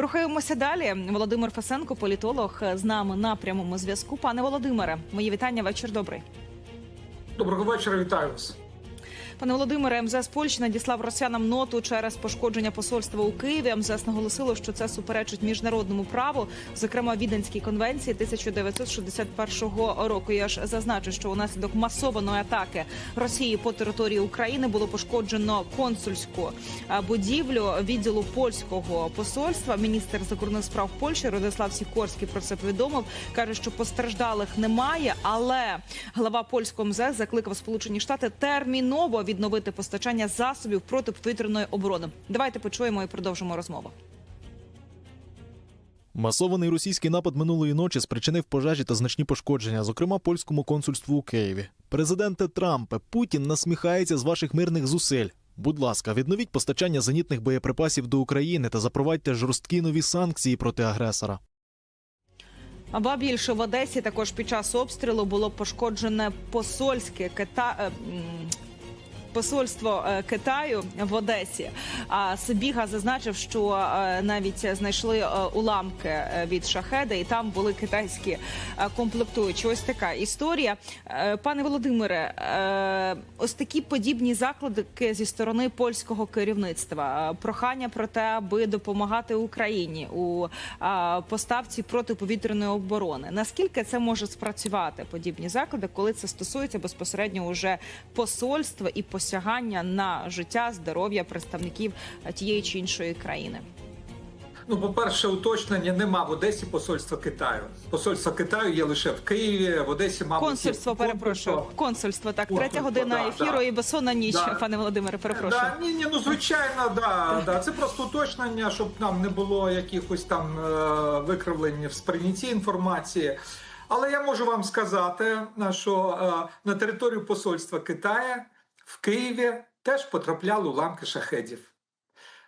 Рухаємося далі. Володимир Фасенко, політолог, з нами на прямому зв'язку. Пане Володимире, мої вітання. Вечір добрий. Доброго вечора, вітаю вас. Пане Володимире, МЗС Польщі надіслав росіянам ноту через пошкодження посольства у Києві. МЗС наголосило, що це суперечить міжнародному праву, зокрема Віденській конвенції 1961 року. Я ж зазначу, що унаслідок масованої атаки Росії по території України було пошкоджено консульську е, будівлю відділу польського посольства. Міністр закордонних справ Польщі Радислав Сікорський про це повідомив. каже, що постраждалих немає, але глава польського МЗС закликав Сполучені Штати терміново відновити постачання засобів протиповітряної оборони. Давайте почуємо і продовжимо розмову. Масований російський напад минулої ночі спричинив пожежі та значні пошкодження, зокрема польському консульству у Києві. Президенте Трампе, Путін насміхається з ваших мирних зусиль. Будь ласка, відновіть постачання зенітних боєприпасів до України та запровадьте жорсткі нові санкції проти агресора. Аба більше в Одесі також під час обстрілу було пошкоджене посольське Кита... Посольство е, Китаю в Одесі. А Сибіга зазначив, що е, навіть знайшли е, уламки від шахеда, і там були китайські комплектуючі. Ось така історія. Пане Володимире, ось такі подібні заклади зі сторони польського керівництва. Прохання про те, аби допомагати Україні у поставці протиповітряної оборони. Наскільки це може спрацювати подібні заклади, коли це стосується безпосередньо уже посольства і посягання на життя, здоров'я представників тієї чи іншої країни? Ну, по-перше, уточнення нема в Одесі посольства Китаю. Посольство Китаю є лише в Києві, в Одесі, мабуть, Консульство, перепрошую. консульство. Так, третя година да, ефіру да. і безсонна ніч, Да. пане Володимире, перепрошую. Да, ні, ні, ну звичайно, да, да. Це просто уточнення, щоб нам не було якихось там е, викривлень в сприйнятті інформації. Але я можу вам сказати, що е, на територію посольства Китаю в Києві теж потрапляли уламки шахедів.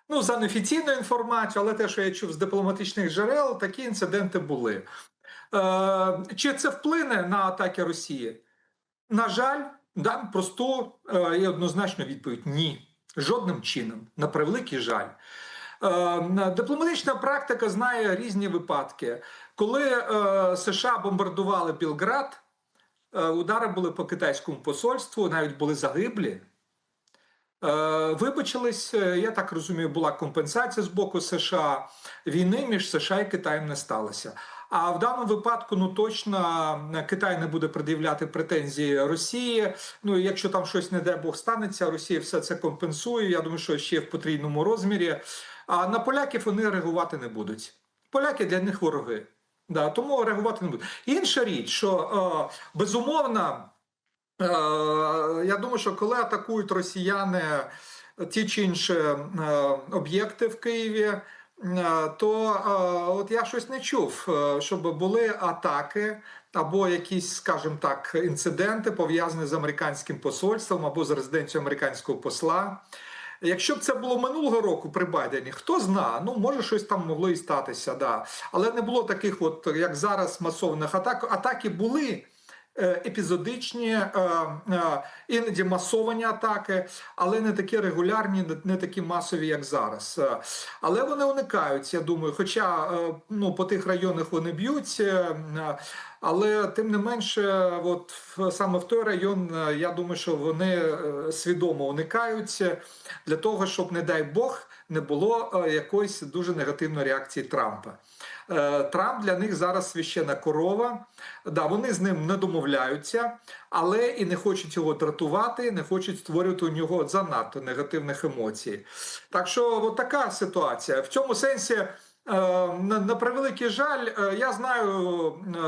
Ну, за неофіційною інформацією, але те, що я чув з дипломатичних джерел, такі інциденти були. Е, чи це вплине на атаки Росії? На жаль, дам просту е, і однозначну відповідь: ні. Жодним чином, на превеликий жаль. Е, дипломатична практика знає різні випадки. Коли е, США бомбардували Білград, удари були по китайському посольству, навіть були загиблі. Е, Вибачились, е, я так розумію, була компенсація з боку США. Війни між США і Китаєм не сталося. А в даному випадку, ну точно Китай не буде пред'являти претензії Росії. Ну якщо там щось, не дай Бог, станеться, Росія все це компенсує. Я думаю, що ще в потрійному розмірі. А на поляків вони реагувати не будуть. Поляки для них вороги. Да, тому реагувати не будуть. Інша річ, що е, безумовно. Е, Я думаю, що коли атакують росіяни ті чи інші е, об'єкти в Києві, е, то е, от я щось не чув, е, щоб були атаки або якісь, скажімо так, інциденти пов'язані з американським посольством або з резиденцією американського посла. Якщо б це було минулого року при Байдені, хто зна, ну може щось там могло і статися, да. Але не було таких, от як зараз, масованих атак. Атаки були епізодичні, е, е, іноді масовані атаки, але не такі регулярні, не- такі масові, як зараз. Е, Але вони уникаються, я думаю. Хоча е, ну, по тих районах вони б'ють. е, е, Але тим не менше, от саме в той район, е, я думаю, що вони е, свідомо уникаються для того, щоб, не дай Бог, не було е, якоїсь дуже негативної реакції Трампа. Е, Трамп для них зараз священа корова. Да, вони з ним не домовляються, але і не хочуть його дратувати, не хочуть створювати у нього занадто негативних емоцій. Так що, от така ситуація. В цьому сенсі. е, На, превеликий жаль, е, я знаю,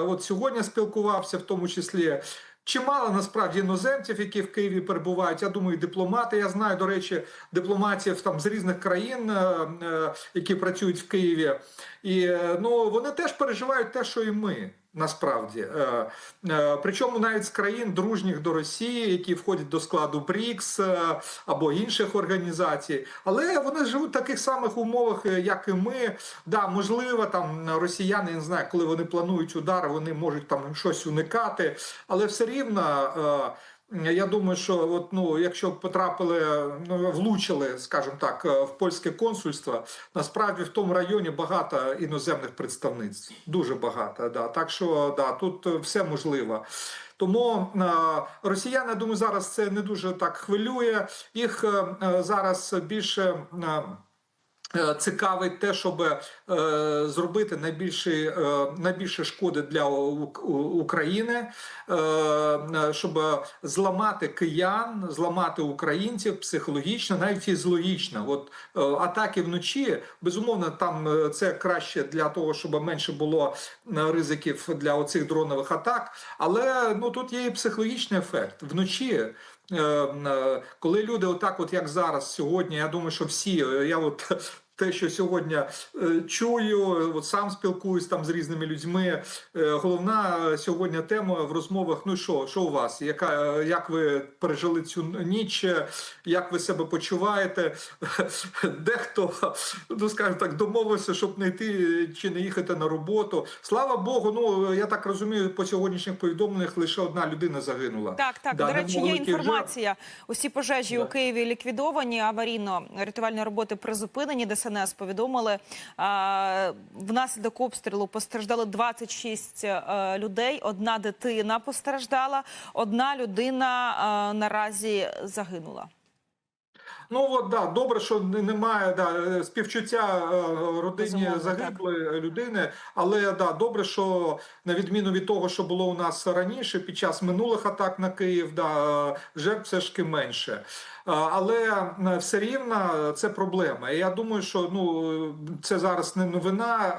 от сьогодні спілкувався, в тому числі чимало насправді іноземців, які в Києві перебувають. Я думаю, дипломати. Я знаю, до речі, дипломатів там з різних країн, е, е, які працюють в Києві. І е, ну вони теж переживають те, що і ми. Насправді, Е, е, причому навіть з країн дружніх до Росії, які входять до складу БРІКС е, або інших організацій, але вони живуть в таких самих умовах, як і ми. Да, можливо, там росіяни я не знаю, коли вони планують удар, вони можуть там щось уникати, але все рівно. Я думаю, що от, ну, якщо потрапили, ну, влучили, скажімо так, е, в польське консульство, насправді в тому районі багато іноземних представництв. Дуже багато. Да. Так що да, тут все можливо. Тому е, росіяни, я думаю, зараз це не дуже так хвилює. Їх е, зараз більше. Е, Цікавить те, щоб е, зробити найбільше, найбільше шкоди для України, е, щоб зламати киян, зламати українців психологічно, навіть фізіологічно. От атаки вночі, безумовно, там це краще для того, щоб менше було ризиків для оцих дронових атак. Але ну тут є і психологічний ефект вночі. Коли люди, отак, от як зараз, сьогодні, я думаю, що всі, я от те, що сьогодні е, чую, от сам спілкуюсь там з різними людьми. Е, головна е, сьогодні тема в розмовах: ну що, що у вас? Яка як ви пережили цю ніч? Як ви себе почуваєте? Дехто, ну скажімо так, домовився, щоб не йти чи не їхати на роботу. Слава Богу, ну я так розумію, по сьогоднішніх повідомленнях лише одна людина загинула. Так, так. Да, До речі, є інформація. Усі пожежі Да. у Києві ліквідовані. Аварійно-рятувальні роботи призупинені. ДСНС повідомили. Внаслідок обстрілу постраждали 26 е, людей. Одна дитина постраждала. Одна людина е, наразі загинула. Ну от да, добре, що немає да, е, співчуття е, родині загиблої людини. Але да, добре, що на відміну від того, що було у нас раніше, під час минулих атак на Київ, да, е, жертв все ж таки менше. Але все рівно це проблема. І я думаю, що ну це зараз не новина.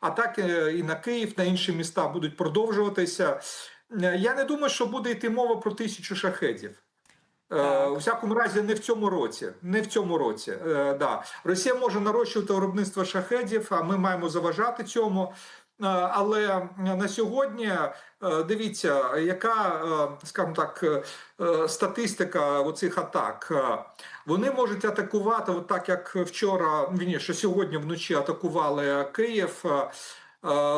Атаки і на Київ, на інші міста будуть продовжуватися. Я не думаю, що буде йти мова про тисячу шахедів. Е, Так. У всякому разі, не в цьому році. Не в цьому році. Е, да. Росія може нарощувати виробництво шахедів, а ми маємо заважати цьому. Е, Але на сьогодні е, дивіться, яка, е, скажімо так, е, статистика оцих атак. Вони можуть атакувати, от так як вчора, вірніше, сьогодні вночі атакували Київ. е,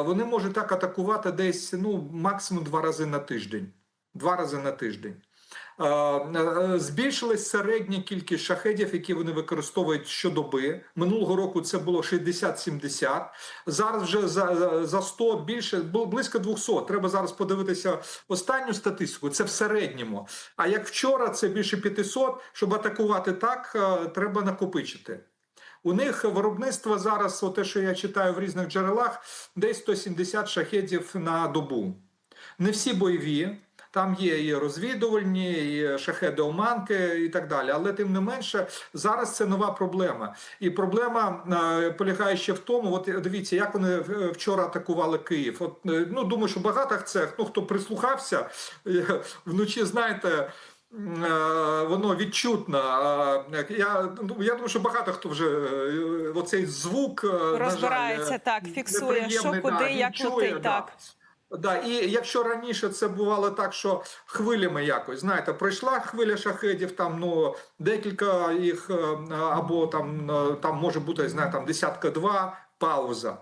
Вони можуть так атакувати десь ну, максимум два рази на тиждень. Два рази на тиждень. Е, Збільшилась середня кількість шахедів, які вони використовують щодоби. Минулого року це було 60-70. Зараз вже за, за 100 більше, було близько 200. Треба зараз подивитися останню статистику. Це в середньому. А як вчора, це більше 500. Щоб атакувати так, е, треба накопичити. У них виробництво зараз, те, що я читаю в різних джерелах, десь 170 шахедів на добу. Не всі бойові. Там є і розвідувальні, і шахеди оманки і так далі. Але тим не менше, зараз це нова проблема. І проблема е, полягає ще в тому, от дивіться, як вони е, вчора атакували Київ. От е, ну думаю, що багато це ну хто прислухався вночі, знаєте. Воно відчутно. Я, ну, я думаю, що багато хто вже оцей звук е, на жаль, Розбирається, так, фіксує, що куди, він як летить, так. Да, і якщо раніше це бувало так, що хвилями якось, знаєте, пройшла хвиля шахедів, там ну декілька їх е, або там, е, там може бути знаєте, там десятка два пауза.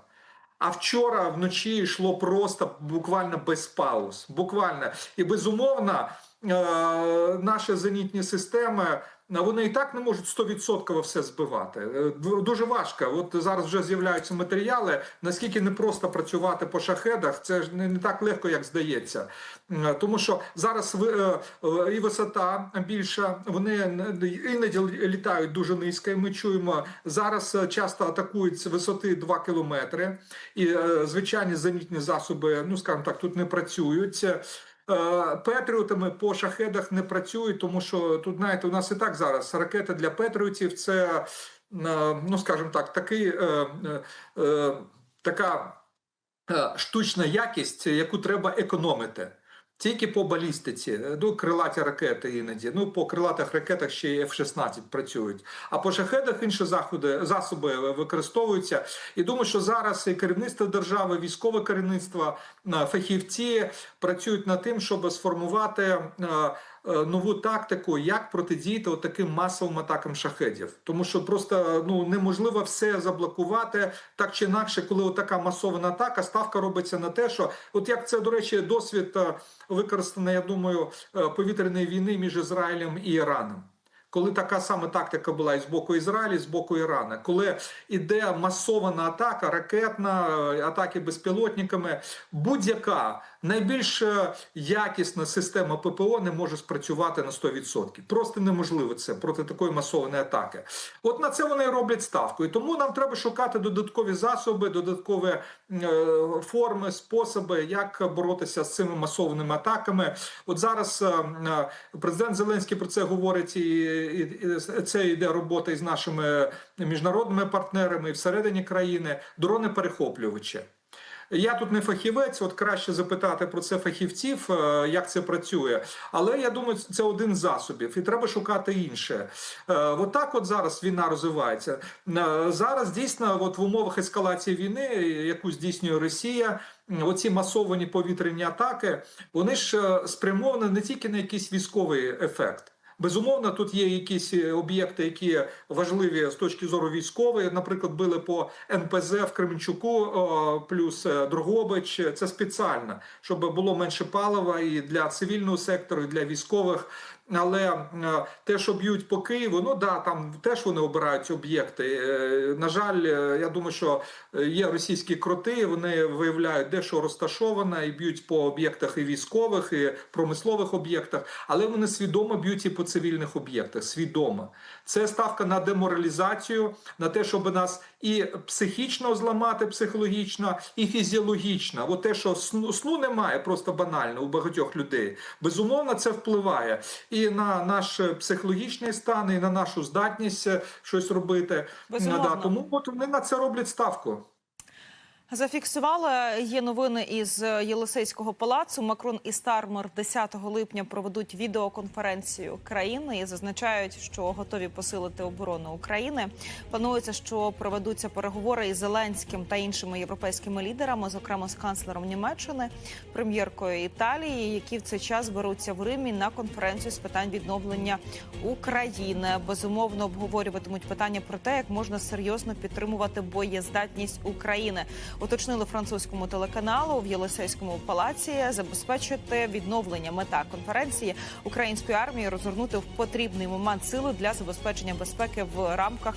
А вчора вночі йшло просто буквально без пауз. Буквально. І безумовно, е, наші зенітні системи. Вони і так не можуть 100% все збивати. Е, Дуже важко. От зараз вже з'являються матеріали. Наскільки не просто працювати по шахедах, це ж не, так легко, як здається. Тому що зараз е, е, і висота більша, вони іноді літають дуже низько. Ми чуємо зараз часто атакують з висоти 2 кілометри, і звичайні зенітні засоби, ну скажімо так, тут не працюють. Е, Петріотами по шахедах не працюють, тому що тут, знаєте, у нас і так зараз ракета для петріотів це, е, ну скажімо так, такий, е, така штучна якість, яку треба економити. Тільки по балістиці, ну крилаті ракети іноді. Ну по крилатих ракетах ще й F-16 працюють. А по шахедах інші заходи засоби використовуються. І думаю, що зараз і керівництво держави, військове керівництво, е, фахівці працюють над тим, щоб сформувати е, нову тактику, як протидіяти от таким масовим атакам шахедів. Тому що просто ну неможливо все заблокувати так чи інакше, коли така масована атака, ставка робиться на те, що от як це до речі, досвід е, використаний, я думаю, е, повітряної війни між Ізраїлем і Іраном. Коли така сама тактика була і з боку Ізраїлю, і з боку Ірана, коли іде масована атака, ракетна, е, атаки безпілотниками, будь-яка найбільш е, якісна система ППО не може спрацювати на 100%. Просто неможливо це проти такої масованої атаки. От на це вони роблять ставку. І тому нам треба шукати додаткові засоби, додаткові е, форми, способи, як боротися з цими масованими атаками. От зараз е, президент Зеленський про це говорить, і це йде робота із нашими міжнародними партнерами і всередині країни. Дрони перехоплювачі. Я тут не фахівець, от краще запитати про це фахівців, е, як це працює. Але я думаю, це один з засобів, і треба шукати інше. Е, От так от зараз війна розвивається. Е, Зараз дійсно, от в умовах ескалації війни, яку здійснює Росія. Оці масовані повітряні атаки, вони ж спрямовані не тільки на якийсь військовий ефект. Безумовно, тут є якісь е, об'єкти, які важливі з точки зору військової. Наприклад, били по НПЗ в Кременчуку, плюс е, Дрогобич. Це спеціально, щоб було менше палива і для цивільного сектору, і для військових. Але е, те, що б'ють по Києву, ну да, там теж вони обирають об'єкти. Е, На жаль, е, я думаю, що є російські кроти, вони виявляють, де що розташовано, і б'ють по об'єктах і військових, і промислових об'єктах, але вони свідомо б'ють і по цивільних об'єктах. Свідомо. Це ставка на деморалізацію, на те, щоб нас і психічно зламати, психологічно, і фізіологічно. От те, що сну, сну немає, просто банально у багатьох людей. Безумовно, це впливає і на наш психологічний стан, і на нашу здатність е, щось робити. Да, тому от вони на це роблять ставку. Зафіксували є новини із Єлисейського палацу. Макрон і Стармер 10 липня проведуть відеоконференцію країни і зазначають, що готові посилити оборону України. Планується, що проведуться переговори із Зеленським та іншими європейськими лідерами, зокрема з канцлером Німеччини, прем'єркою Італії, які в цей час беруться в Римі на конференцію з питань відновлення України. Безумовно обговорюватимуть питання про те, як можна серйозно підтримувати боєздатність України. Уточнили французькому телеканалу в Єлисейському палаці забезпечити відновлення мета конференції української армії розгорнути в потрібний момент сили для забезпечення безпеки в рамках.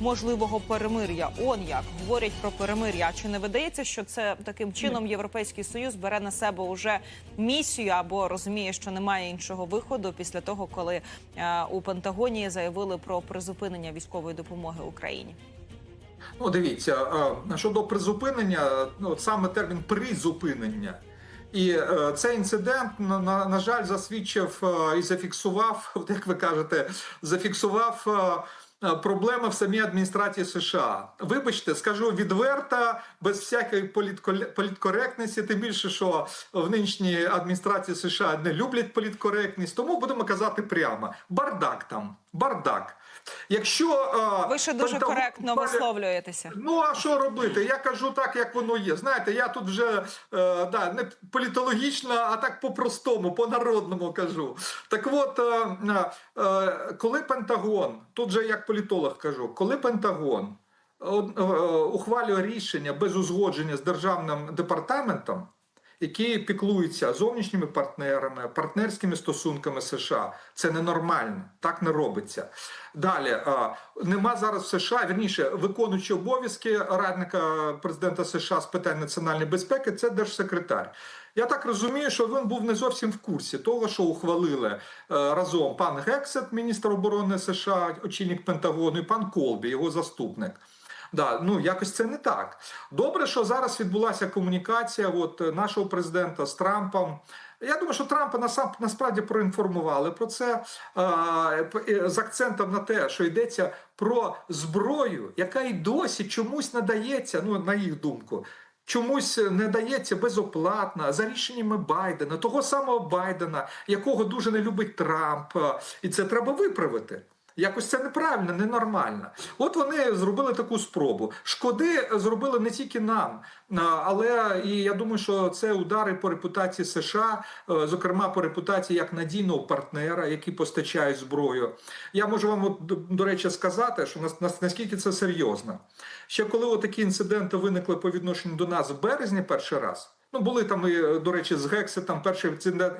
Можливого перемир'я, он як говорять про перемир'я. А Чи не видається, що це таким чином Європейський союз бере на себе уже місію або розуміє, що немає іншого виходу після того, коли е, у Пентагоні заявили про призупинення військової допомоги Україні? Ну, дивіться, щодо призупинення, ну, от саме термін призупинення. І е, цей інцидент на, на, жаль засвідчив е, і зафіксував, як ви кажете, зафіксував е, проблеми в самій адміністрації США. Вибачте, скажу відверто, без всякої політкоректності, тим більше, що в нинішній адміністрації США не люблять політкоректність, тому будемо казати прямо: бардак там, бардак. Якщо е, Ви ще дуже Пентагон- коректно висловлюєтеся. Ну а що робити? Я кажу так, як воно є. Знаєте, я тут вже е, да, не політологічно, а так по-простому, по-народному кажу. Так от, е, е, коли Пентагон, тут же як політолог кажу, коли Пентагон е, ухвалює рішення без узгодження з державним департаментом, які піклуються зовнішніми партнерами, партнерськими стосунками США. Це ненормально, так не робиться. Далі нема зараз в США, вірніше, виконуючи обов'язки радника президента США з питань національної безпеки, це держсекретар. Я так розумію, що він був не зовсім в курсі того, що ухвалили е, разом пан Гексет, міністр оборони США, очільник Пентагону, і пан Колбі, його заступник. Да, ну якось це не так. Добре, що зараз відбулася комунікація от, е, нашого президента з Трампом. Я думаю, що Трампа насам, насправді проінформували про це е, е, з акцентом на те, що йдеться про зброю, яка й досі чомусь надається, ну на їх думку. Чомусь не дається безоплатно за рішеннями Байдена, того самого Байдена, якого дуже не любить Трамп, Е, і це треба виправити. Якось це неправильно, ненормально. От вони зробили таку спробу. Шкоди зробили не тільки нам, але і я думаю, що це удари по репутації США, е, зокрема по репутації як надійного партнера, який постачає зброю. Я можу вам, до, речі, сказати, що нас, нас- наскільки це серйозно. Ще коли такі інциденти виникли по відношенню до нас в березні перший раз. Ну, були там, і, до речі, з Гекси, там перший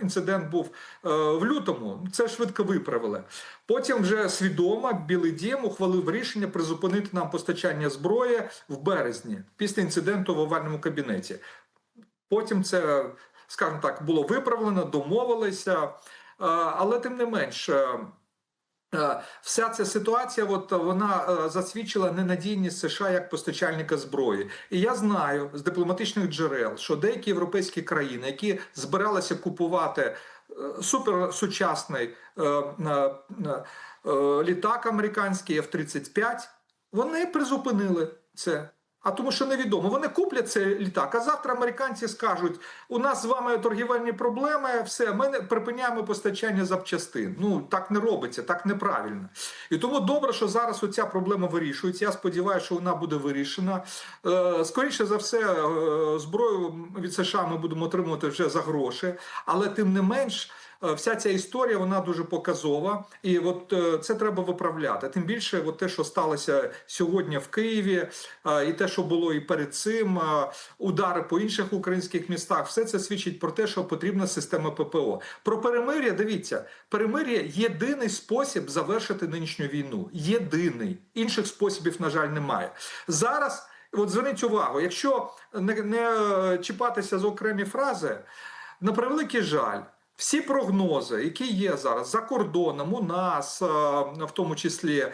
інцидент, був е, в лютому. Це швидко виправили. Потім вже свідомо Білий Дім ухвалив рішення призупинити нам постачання зброї в березні після інциденту в овальному кабінеті. Потім це, скажімо так, було виправлено, домовилися. Е, але тим не менш. Е, Вся ця ситуація, от вона е, засвідчила ненадійність США як постачальника зброї. І я знаю з дипломатичних джерел, що деякі європейські країни, які збиралися купувати е, суперсучасний літак американський F-35, вони призупинили це. А тому, що невідомо, вони куплять цей літак. А завтра американці скажуть: у нас з вами торгівельні проблеми, все, ми не- припиняємо постачання запчастин. Ну так не робиться, так неправильно. І тому добре, що зараз оця проблема вирішується. Я сподіваюся, що вона буде вирішена. Е, Скоріше за все, е, зброю від США ми будемо отримувати вже за гроші, але тим не менш. Е, Вся ця історія вона дуже показова, і от е, це треба виправляти. Тим більше, от те, що сталося сьогодні в Києві, е, і те, що було і перед цим, удари по інших українських містах, все це свідчить про те, що потрібна система ППО. Про перемир'я. Дивіться, перемир'я єдиний спосіб завершити нинішню війну. Єдиний інших способів, на жаль, немає зараз. От зверніть увагу, якщо не, не чіпатися за окремі фрази, на превеликий жаль. Всі прогнози, які є зараз за кордоном, у нас, е, в тому числі е,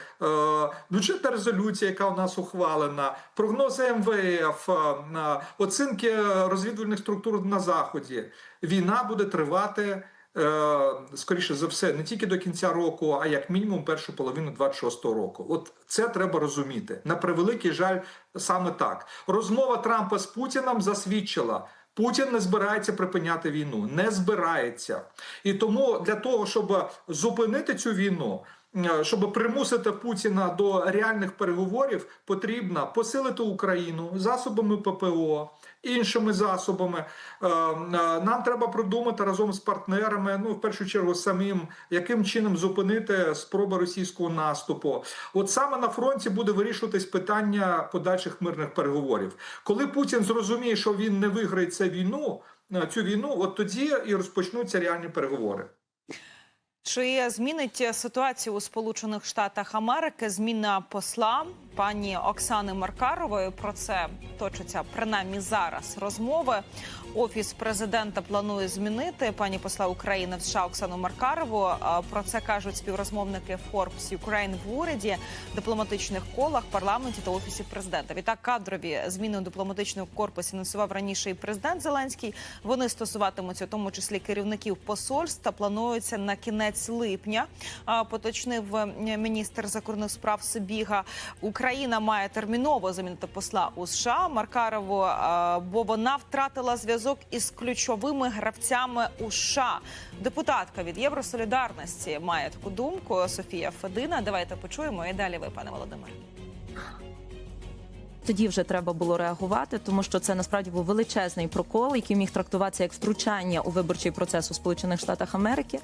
бюджетна резолюція, яка у нас ухвалена, прогнози МВФ, е, оцінки розвідувальних структур на заході, війна буде тривати. Скоріше за все, не тільки до кінця року, а як мінімум першу половину 26-го року. От це треба розуміти. На превеликий жаль, саме так. Розмова Трампа з Путіним засвідчила. Путін не збирається припиняти війну, не збирається. І тому для того, щоб зупинити цю війну, щоб примусити Путіна до реальних переговорів, потрібно посилити Україну засобами ППО, іншими засобами. Е, е, Нам треба продумати разом з партнерами, ну в першу чергу самим, яким чином зупинити спроби російського наступу. От саме на фронті буде вирішуватись питання подальших мирних переговорів. Коли Путін зрозуміє, що він не виграє цю війну, е, цю війну, от тоді і розпочнуться реальні переговори. Чи змінить ситуацію у Сполучених Штатах Америки зміна посла пані Оксани Маркарової? Про це точаться принаймні зараз розмови. Офіс президента планує змінити пані посла України в США Оксану Маркарову. Про це кажуть співрозмовники Forbes Ukraine в уряді, дипломатичних колах, парламенті та офісі президента. Відтак кадрові зміни у дипломатичному корпусі анонсував раніше і президент Зеленський. Вони стосуватимуться в тому числі керівників посольств та плануються на кінець липня. Поточнив міністр закордонних справ Сибіга. Україна має терміново замінити посла у США Маркарову, бо вона втратила зв'язок із ключовими гравцями у США. Депутатка від Євросолідарності має таку думку. Софія Федина. Давайте почуємо і далі. Ви, пане Володимире. Тоді вже треба було реагувати, тому що це насправді був величезний прокол, який міг трактуватися як втручання у виборчий процес у Сполучених Штатах Америки,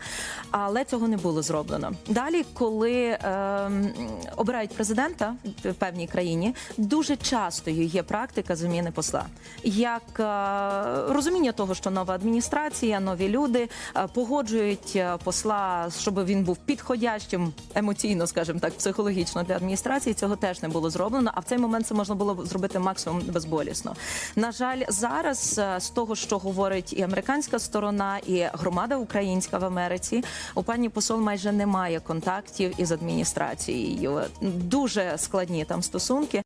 але цього не було зроблено. Далі, коли ем, обирають президента в певній країні, дуже частою є практика заміни посла, як е, розуміння того, що нова адміністрація, нові люди е, погоджують е, посла, щоб він був підходящим емоційно, скажімо так, психологічно для адміністрації. Цього теж не було зроблено. А в цей момент це можна було б зробити максимум безболісно. На жаль, зараз е, з того, що говорить і американська сторона, і громада українська в Америці, у пані посол майже немає контактів із адміністрацією. Дуже складні там стосунки.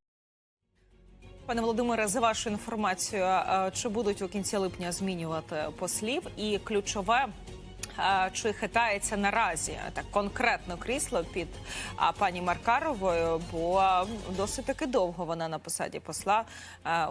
Пане Володимире, за вашу інформацію, е, чи будуть у кінці липня змінювати послів? І ключове чи хитається наразі так конкретно крісло під пані Маркаровою, бо досить таки довго вона на посаді посла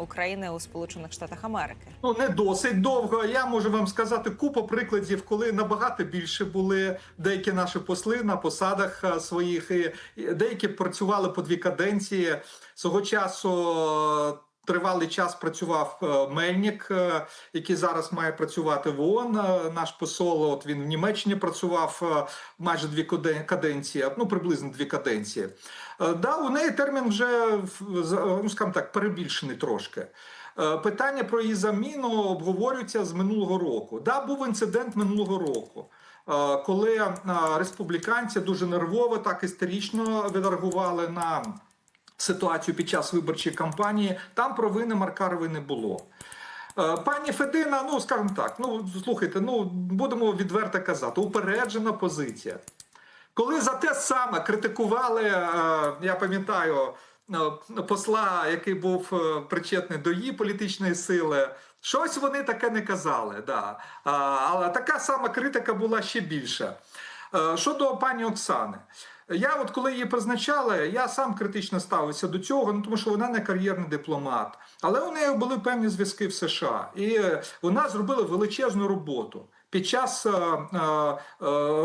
України у Сполучених Штатах Америки. Ну не досить довго. Я можу вам сказати купу прикладів, коли набагато більше були деякі наші посли на посадах своїх, і деякі працювали по дві каденції. Свого часу. Тривалий час працював е, Мельник, е, який зараз має працювати в ООН. Е, Наш посол, от він в Німеччині працював майже дві каденції, ну приблизно дві каденції. Да, у неї термін вже ну, скажімо так, перебільшений трошки. Питання про її заміну обговорюється з минулого року. Да, був інцидент минулого року, коли республіканці дуже нервово, так істерично відреагували на ситуацію під час виборчої кампанії. Там провини Маркарової не було. Е, Пані Федина, ну скажімо так, ну слухайте, ну будемо відверто казати, упереджена позиція. Коли за те саме критикували, е, я пам'ятаю, е, посла, який був причетний до її політичної сили, щось вони таке не казали. Да. Але така сама критика була ще більша. Щодо пані Оксани, я от коли її призначали, я сам критично ставився до цього, ну тому що вона не кар'єрний дипломат, але у неї були певні зв'язки в США, і е, вона зробила величезну роботу. Під час е, е, е,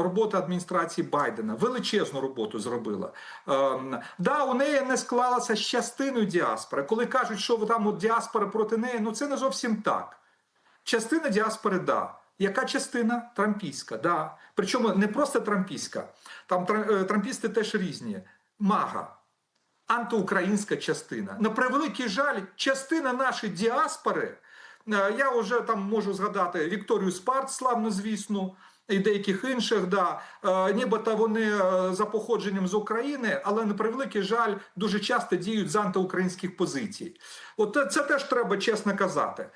роботи адміністрації Байдена величезну роботу зробила. Е, да, у неї не склалася з частиною діаспори. Коли кажуть, що там от діаспора проти неї, ну це не зовсім так. Частина діаспори, да. Яка частина? Трампійська, да. Причому не просто трампійська. Там е, трампісти теж різні. Мага, антиукраїнська частина. На превеликий жаль, частина нашої діаспори. е, Я вже там можу згадати Вікторію Спарт, славно звісно, і деяких інших, да, е, нібито вони е, за походженням з України, але на превеликий жаль, дуже часто діють з антиукраїнських позицій. От це- це теж треба чесно казати.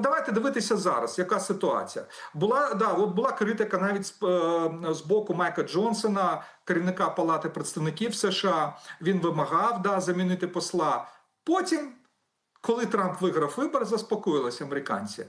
Давайте дивитися зараз, яка ситуація. Була да, от була критика навіть з, е, з боку Майка Джонсона, керівника Палати представників США. Він вимагав да, замінити посла. Потім коли Трамп виграв вибори, заспокоїлися американці.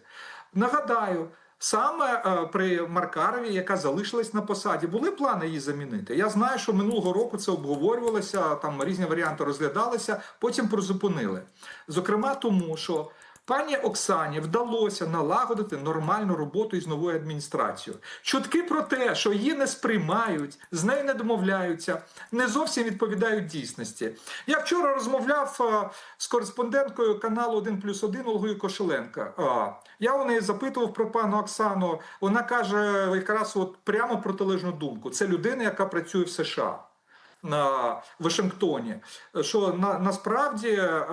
Нагадаю, саме е, при Маркарові, яка залишилась на посаді, були плани її замінити. Я знаю, що минулого року це обговорювалося, там різні варіанти розглядалися, потім призупинили. Зокрема, тому що. Пані Оксані вдалося налагодити нормальну роботу із новою адміністрацією. Чутки про те, що її не сприймають, з нею не домовляються, не зовсім відповідають дійсності. Я вчора розмовляв е, з кореспонденткою каналу 1 плюс 1 Ольгою Кошеленко. Я у неї запитував про пану Оксану. Вона каже якраз от прямо протилежну думку. Це людина, яка працює в США на Вашингтоні, що на, насправді е,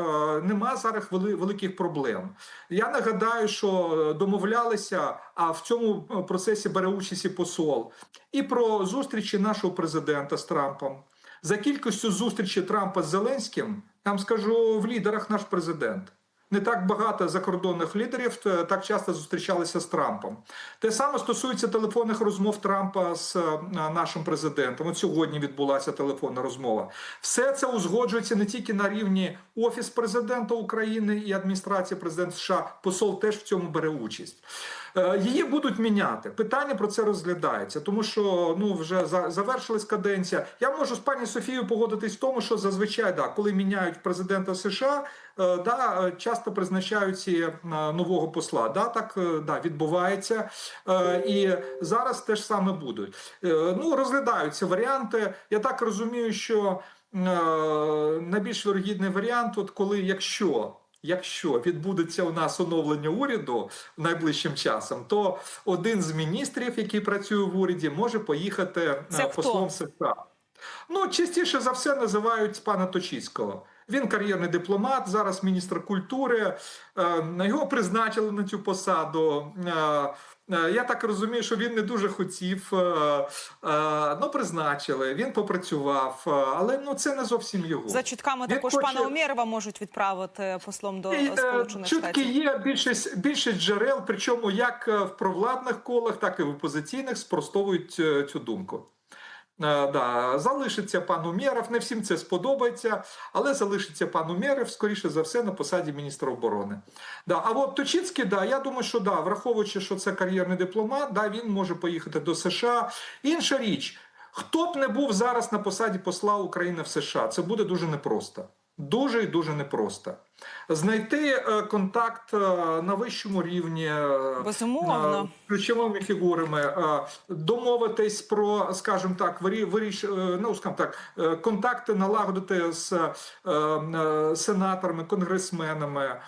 нема зараз великих проблем. Я нагадаю, що домовлялися, а в цьому процесі бере участь і посол, і про зустрічі нашого президента з Трампом. За кількістю зустрічей Трампа з Зеленським, я вам скажу в лідерах наш президент. Не так багато закордонних лідерів е, так часто зустрічалися з Трампом. Те саме стосується телефонних розмов Трампа з е, нашим президентом. От сьогодні відбулася телефонна розмова. Все це узгоджується не тільки на рівні Офіс президента України і адміністрації президента США. Посол теж в цьому бере участь. Е, Її будуть міняти. Питання про це розглядається, тому що ну вже за- завершилась каденція. Я можу з пані Софією погодитись в тому, що зазвичай да, коли міняють президента США, е, да, часто призначають е, нового посла. Да, так да, відбувається. І зараз теж саме будуть. Ну розглядаються варіанти. Я так розумію, що найбільш вирогідний варіант, от коли якщо. Якщо відбудеться у нас оновлення уряду найближчим часом, то один з міністрів, який працює в уряді, може поїхати е, Це послом хто? США. Ну, частіше за все називають пана Точицького. Він кар'єрний дипломат, зараз міністр культури. На Його призначили на цю посаду. Е, Я так розумію, що він не дуже хотів. е, е, Ну, призначили, він попрацював, але ну це не зовсім його. За чутками Він також хоче- пана Умєрова можуть відправити послом до І, Сполучених Чутки Штатів. є більшість, більшість джерел, причому як в провладних колах, так і в опозиційних спростовують цю думку. Е, Да, залишиться пан Умєров, не всім це сподобається, але залишиться пан Умєров, скоріше за все, на посаді міністра оборони. Да, а от Точицький, да, я думаю, що да, враховуючи, що це кар'єрний дипломат, да, він може поїхати до США. Інша річ, хто б не був зараз на посаді посла України в США, це буде дуже непросто. Дуже і дуже непросто. Знайти е, контакт е, на вищому рівні е, Безумовно. ключовими фігурами, домовитись про, скажімо так, вирі- виріш, ну, скажімо так, контакти налагодити з сенаторами, конгресменами.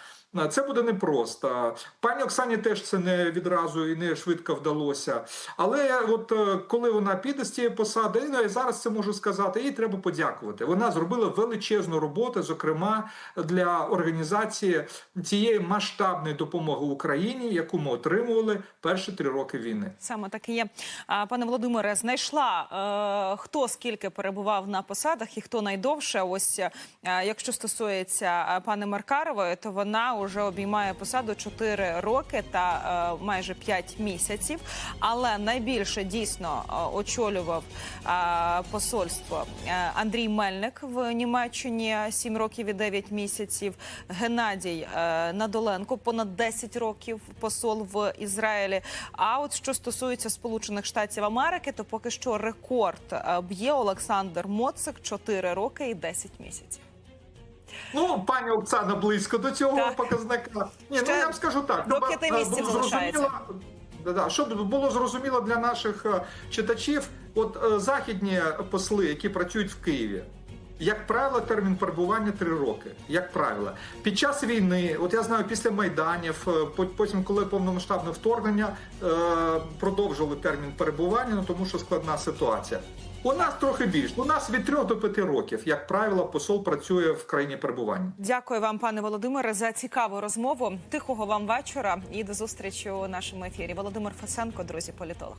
Це буде непросто. Пані Оксані теж це не відразу і не швидко вдалося. Але от коли вона піде з цієї посади, ну, я зараз це можу сказати, їй треба подякувати. Вона зробила величезну роботу, зокрема для організації цієї масштабної допомоги Україні, яку ми отримували перші три роки війни. Саме так і є. Пане Володимире, знайшла е, хто скільки перебував на посадах і хто найдовше. Ось е, якщо стосується е, пани Маркарової, то вона вже обіймає посаду 4 роки та майже 5 місяців. Але найбільше дійсно очолював посольство Андрій Мельник в Німеччині 7 років і 9 місяців. Геннадій е, Надоленко понад 10 років посол в Ізраїлі. А от що стосується Сполучених Штатів Америки, то поки що рекорд е, б'є Олександр Моцик 4 роки і 10 місяців. Ну, пані Оксана, близько до цього Так. показника. Ні, Ще ну я вам скажу так. до щоб, п'яти е, місяців зрозуміло, Да-да, щоб було зрозуміло для наших читачів, от західні посли, які працюють в Києві. Як правило, термін перебування три роки. Як правило, під час війни, от я знаю, після майданів, е, по- потім, коли повномасштабне вторгнення, е, продовжили термін перебування, ну тому що складна ситуація. У нас трохи більше. У нас від трьох до п'яти років, як правило, посол працює в країні перебування. Дякую вам, пане Володимире, за цікаву розмову. Тихого вам вечора і до зустрічі у нашому ефірі. Володимир Фасенко, друзі, політолог.